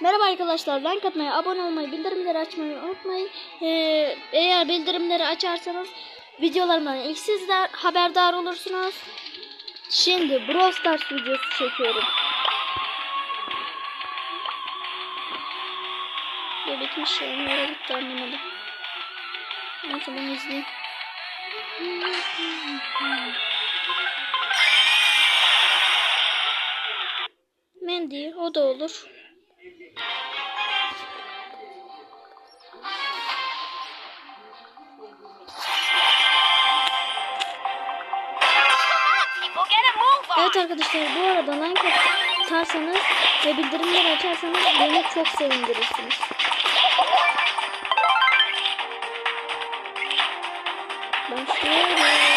Merhaba arkadaşlar, like atmayı, abone olmayı, bildirimleri açmayı unutmayın. Ee, eğer bildirimleri açarsanız videolarımdan ilk sizler haberdar olursunuz. Şimdi Brawl Stars videosu çekiyorum. Ya bitmiş ya, nereye gitti anlamadım. Neyse bunu izleyeyim. Mandy, o da olur. Evet arkadaşlar bu arada like atarsanız ve bildirimleri açarsanız beni çok sevindirirsiniz. Başlıyorum.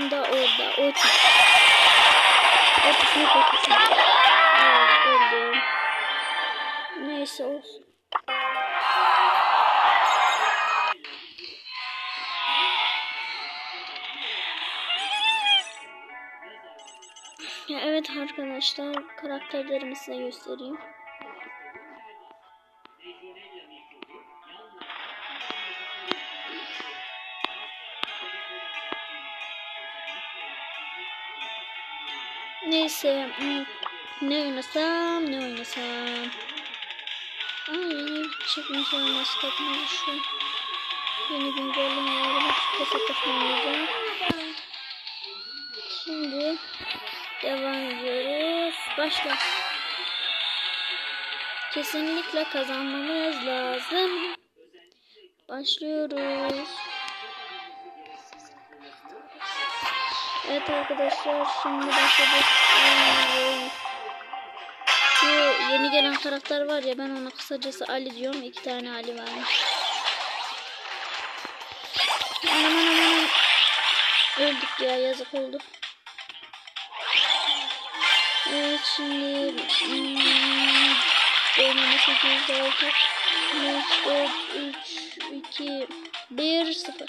Adam da orada. O tip. O tip ne kokusu? Aa, öldüm. Neyse olsun. Evet arkadaşlar karakterlerimi size göstereyim. Neyse hmm, ne oynasam ne oynasam. Aa yeni çıkmış olması takımı şu. Yeni güncelleme var. Kasap oynayacağım. Şimdi devam ediyoruz. Başla. Kesinlikle kazanmamız lazım. Başlıyoruz. Evet arkadaşlar şimdi başladık. Şu yeni gelen karakter var ya ben ona kısacası Ali diyorum. İki tane Ali varmış. Aman aman aman. Öldük ya yazık oldu. Evet şimdi benim 8 6 5 4 3 2 1 0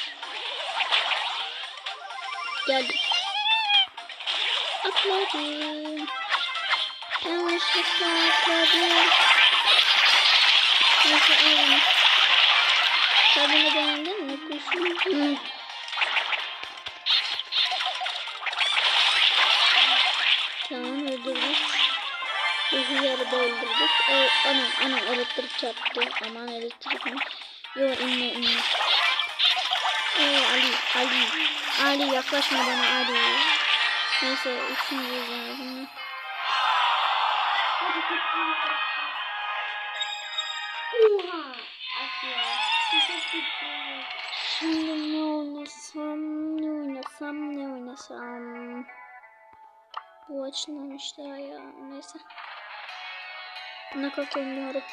Geldim. Atladım. Yanlışlıkla atladım. Neyse alalım. Tadını beğendin mi kuşum? Hı. Tamam öldürdük. Bir yarıda öldürdük. O, anam anam elektrik çarptı. Aman elektrik mi? Yo inme inme. Oo Ali Ali. Ali yaklaşma bana Ali. Neyse üçüncü lazım. Oha. Şimdi ne oynasam, ne oynasam, ne oynasam. Bu açılmamış daha ya. Neyse. Nakavt oynuyorum.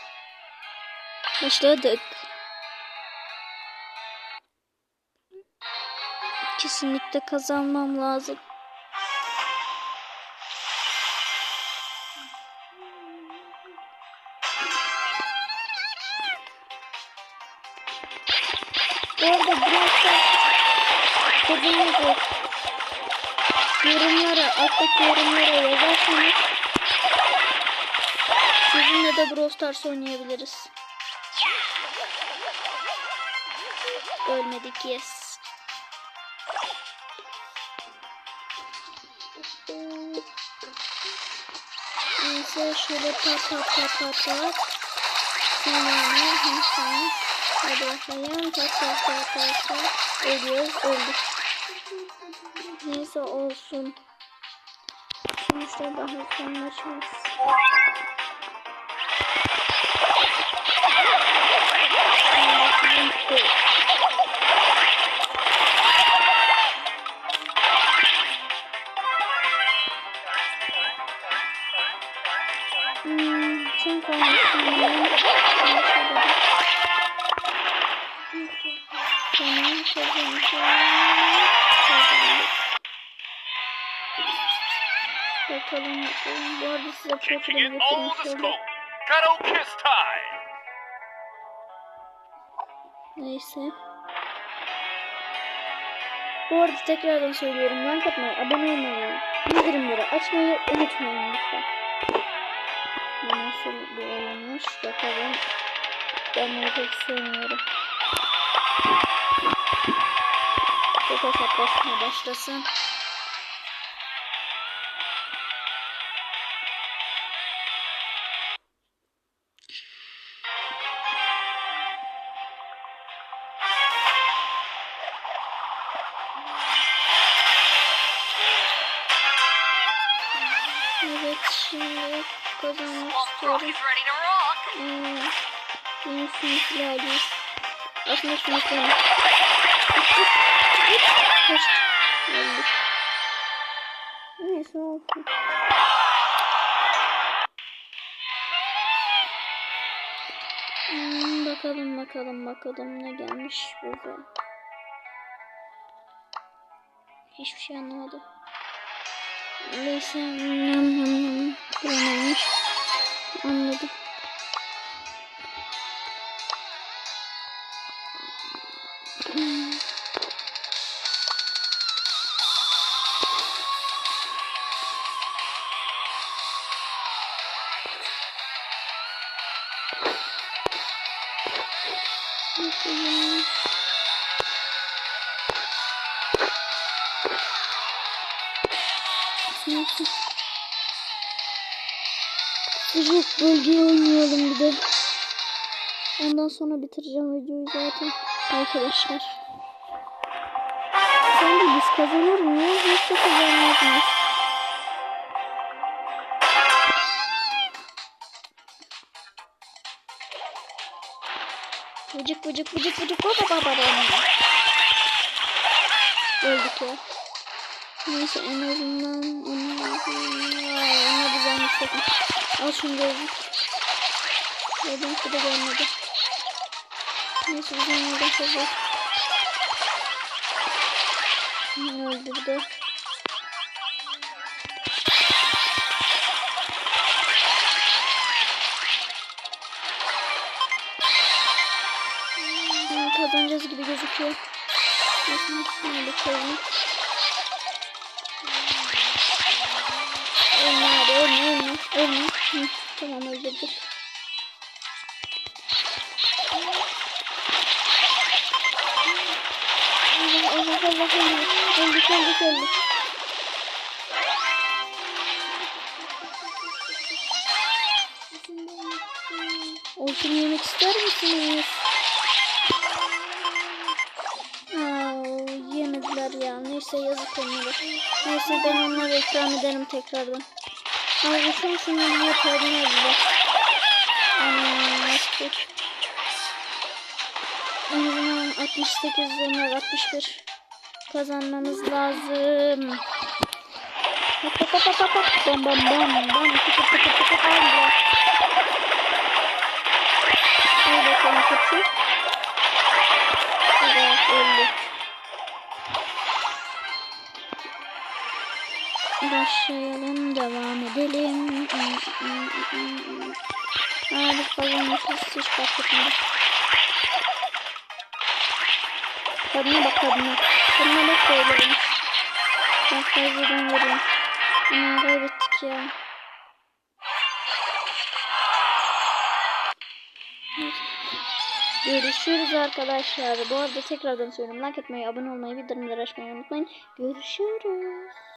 Başladık. Kesinlikle kazanmam lazım. Bu arada Brawl dediğiniz yorumlara, alttaki yorumlara yazarsanız sizinle de Brawl Stars oynayabiliriz. Ölmedik yes. Neyse şöyle pat pat pat pat pat. Sonra başlayalım. Tak tak tak tak tak. Ölüyoruz. Öldük. Neyse olsun. Sonuçta daha sonlaşmaz. Hmm, Bakalım. Bu arada size profilimi Get all getirmiş the oldum. smoke. Cuddle kiss time. Neyse. Bu arada tekrardan söylüyorum. Like atmayı, abone olmayı, bildirimleri açmayı unutmayın lütfen. Bu nasıl bir oyunmuş bakalım. Ben bunu pek sevmiyorum. Çok hesaplaşma başlasın. Kazanmak istiyorum. Hmm, benim sınıf ilerliyor. Aslında. Kaçtı. Öldük. Neyse olsun. Hmm, bakalım bakalım bakalım ne gelmiş bize. Hiçbir şey anlamadım. Neyse. Nam nam nam. Kullanılmış. Anladım. Hmm. Neyse. Sıcak bölgeye oynayalım bir de. Ondan sonra bitireceğim videoyu zaten. Arkadaşlar. Sen de biz kazanır mıyız yoksa kazanmaz mıyız? Vıcık vıcık vıcık vıcık baba baba baba. Öldük ya. Neyse en azından onu ona güzelmiş bakın. Al şunu gözlük. Neden şu da gelmedi. Neyse bizim oradan fazla. Öldürdü. Hmm, Kazanacağız gibi gözüküyor. Neyse şunu bakalım. Hı, tamam öldürdük. Allah Allah Allah. Öldük öldük öldük. Olsun yemek ister misiniz? Aa, yemediler ya. Neyse yazık onlara. Neyse ben onlara ikram ederim tekrardan. Ama şunun niye tadını aldılar. Anam nasıl? En azından 68 onlar 61 kazanmamız lazım. Hop hop hop hop hop. Bam bam bam bam. Hop hop hop hop. Hadi bakalım kutu. Evet öldük. Başlayalım devam edelim. Hadi kazanmışız hiç fark etmedi. Kadına bak kadına. Kadına bak böyle benim. Ben fazladan veriyorum. Ama kaybettik ya. Görüşürüz arkadaşlar. Bu arada tekrardan söylüyorum. Like etmeyi, abone olmayı, bildirimleri açmayı unutmayın. Görüşürüz.